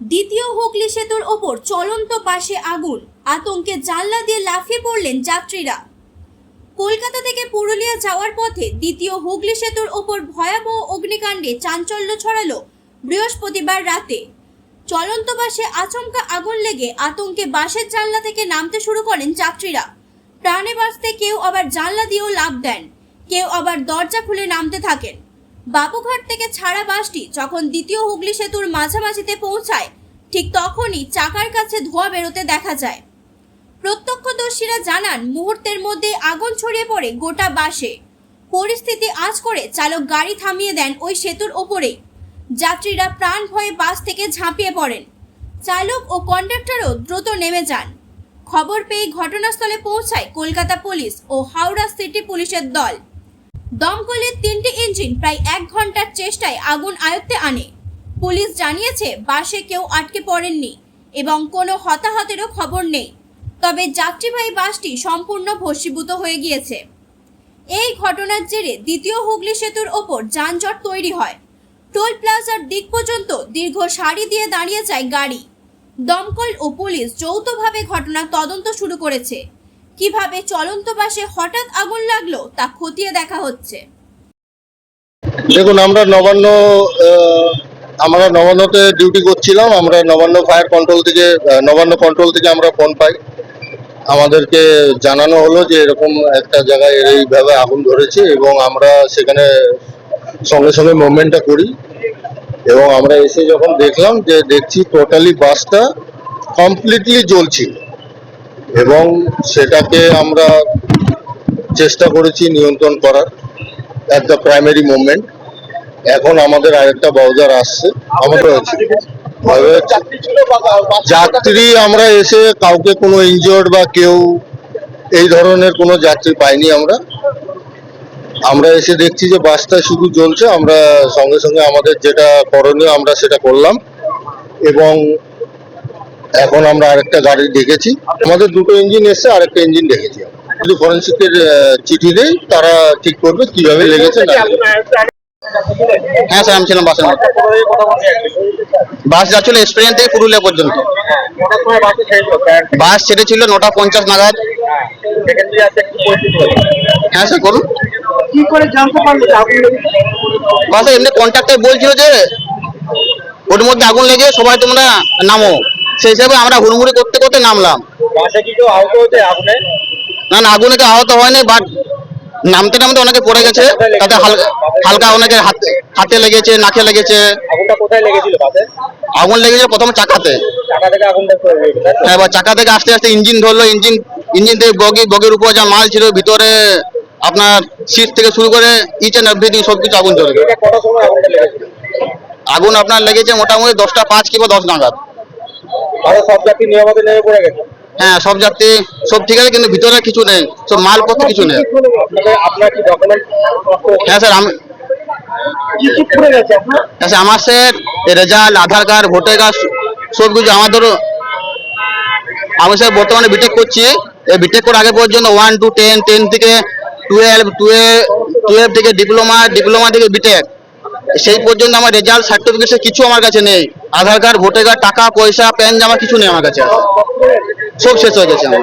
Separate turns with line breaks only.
দ্বিতীয় হুগলি সেতুর ওপর চলন্ত পাশে আগুন। আতঙ্কে জানলা দিয়ে লাফিয়ে পড়লেন যাত্রীরা। কলকাতা থেকে পুরুলিয়া যাওয়ার পথে দ্বিতীয় হুগলি সেতুর ওপর ভয়াবহ অগ্নিকাণ্ডে চাঞ্চল্য ছড়ালো বৃহস্পতিবার রাতে। চলন্ত বাসে আচমকা আগুন লেগে আতঙ্কে বাসের জানলা থেকে নামতে শুরু করেন যাত্রীরা। প্রাণে বাঁচতে কেউ আবার জানলা দিয়েও লাভ দেন। কেউ আবার দরজা খুলে নামতে থাকেন। বাবুঘাট থেকে ছাড়া বাসটি যখন দ্বিতীয় হুগলি সেতুর মাঝামাঝিতে পৌঁছায়, ঠিক তখনই চাকার কাছে ধোঁয়া বেরোতে দেখা যায়। প্রত্যক্ষদর্শীরা জানান, মুহূর্তের মধ্যে আগুন ছড়িয়ে পড়ে গোটা বাসে। পরিস্থিতি আঁচ করে চালক গাড়ি থামিয়ে দেন ওই সেতুর ওপরেই। যাত্রীরা প্রাণ ভয়ে বাস থেকে ঝাঁপিয়ে পড়েন। চালক ও কন্ডাক্টরও দ্রুত নেমে যান। খবর পেয়ে ঘটনাস্থলে পৌঁছায় কলকাতা পুলিশ ও হাওড়া সিটি পুলিশের দল। দমকলের তিনটি ইঞ্জিন প্রায় এক ঘণ্টার চেষ্টায় আগুন আয়ত্তে আনে। পুলিশ জানিয়েছে, বাসে কেউ আটকে পড়েননি এবং কোনো হতাহতেরও খবর নেই। তবে যাত্রীবাহী বাসটি সম্পূর্ণ ভস্মীভূত হয়ে গিয়েছে। এই ঘটনার জেরে দ্বিতীয় হুগলি সেতুর ওপর যানজট তৈরি হয়। টোল প্লাজার দিক পর্যন্ত দীর্ঘ সারি দিয়ে দাঁড়িয়ে যায় গাড়ি। দমকল ও পুলিশ যৌথভাবে ঘটনার তদন্ত শুরু করেছে। কীভাবে চলন্ত বাসে হঠাৎ আগুন লাগল তা খতিয়ে দেখা হচ্ছে।
দেখুন, আমরা নবান্ন আমরা নবান্নতে ডিউটি করছিলাম, আমরা নবান্ন ফায়ার কন্ট্রোল থেকে নবান্ন কন্ট্রোল থেকে আমরা ফোন পাই। আমাদেরকে জানানো হলো যে এরকম একটা জায়গায় এইভাবে আগুন ধরেছে এবং আমরা সেখানে সঙ্গে সঙ্গে মুভমেন্টটা করি। এবং আমরা এসে যখন দেখলাম যে দেখছি টোটালি বাসটা কমপ্লিটলি জ্বলছিল। এবং সেটাকে আমরা চেষ্টা করেছি নিয়ন্ত্রণ করার অ্যাট দ্য প্রাইমারি মুভমেন্ট এখন আমাদের আরেকটা বাউজার আসছে। আমাদের হয়েছে। যাত্রী আমরা এসে কাউকে কোনো ইনজিওর্ড বা কেউ এই ধরনের কোনো যাত্রী পাইনি আমরা। আমরা এসে দেখছি যে বাসটা শুধু জ্বলছে। আমরা সঙ্গে সঙ্গে আমাদের যেটা করণীয় আমরা সেটা করলাম। এবং এখন আমরা আরেকটা গাড়ি ডেকেছি আমাদের দুটো ইঞ্জিন এসছে আরেকটা ইঞ্জিন ডেকেছি যদি ফরেন্সিকের চিঠি দেই তারা ঠিক করবে কীভাবে লেগেছে
হ্যাঁ স্যার আমি ছিলাম বাসের মধ্যে। বাস যাচ্ছিল এক্সপেরিয়েন্স থেকে পুরুলিয়া পর্যন্ত। বাস ছেড়েছিল নটা পঞ্চাশ নাগাদ। হ্যাঁ স্যার করুন
কি করে জানতে পারলে?
বাসে এমনি কন্ট্রাক্টর বলছিল যে ওর মধ্যে আগুন লেগে সবাই তোমরা নামো। সেই হিসাবে আমরা হুড়মুড়ি করতে করতে নামলাম। না না আগুনে তো আহত হয়নি বাট নামতে নামতে অনেকে পড়ে গেছে। তাতে হালকা হালকা অনেকের হাতে হাতে লেগেছে নাকে লেগেছে।
লেগেছিল
আগুন লেগেছে প্রথমে চাকাতে? হ্যাঁ, এবার চাকা থেকে আস্তে আস্তে ইঞ্জিন ধরলো ইঞ্জিন ইঞ্জিন থেকে বগি বগির উপর যা মাল ছিল ভিতরে আপনার সিট থেকে শুরু করে ইচ এন্ড এভরিথিং সব কিছু আগুন চলে গেল।
লেগেছিল?
আগুন আপনার লেগেছে মোটামুটি দশটা পাঁচ কিংবা দশ নাগাদ।
আরও সব যাত্রী নিরাপদে নেমে পড়ে গেছে।
হ্যাঁ সব যাত্রী সব ঠিক আছে কিন্তু ভিতরে কিছু নেই সব মালপত্র কিছু নেই।
আপনার কি ডকুমেন্ট
হ্যাঁ স্যার আমি হ্যাঁ স্যার আমার sir result Aadhaar card voter card সব কিছু আমার ধরো আমি স্যার বর্তমানে বিটেক করছি। এই বিটেক করার আগে পর্যন্ত ওয়ান টু টেন টেন থেকে টুয়েলভ টুয়েলভ টুয়েলভ থেকে ডিপ্লোমা ডিপ্লোমা থেকে বিটেক সেই পর্যন্ত আমার রেজাল্ট সার্টিফিকেট কিছু আমার কাছে নেই। আধার কার্ড, ভোটার কার্ড, টাকা, পয়সা, প্যান জামা, কিছু নেই আমার কাছে সব শেষ হয়ে গেছে আমার।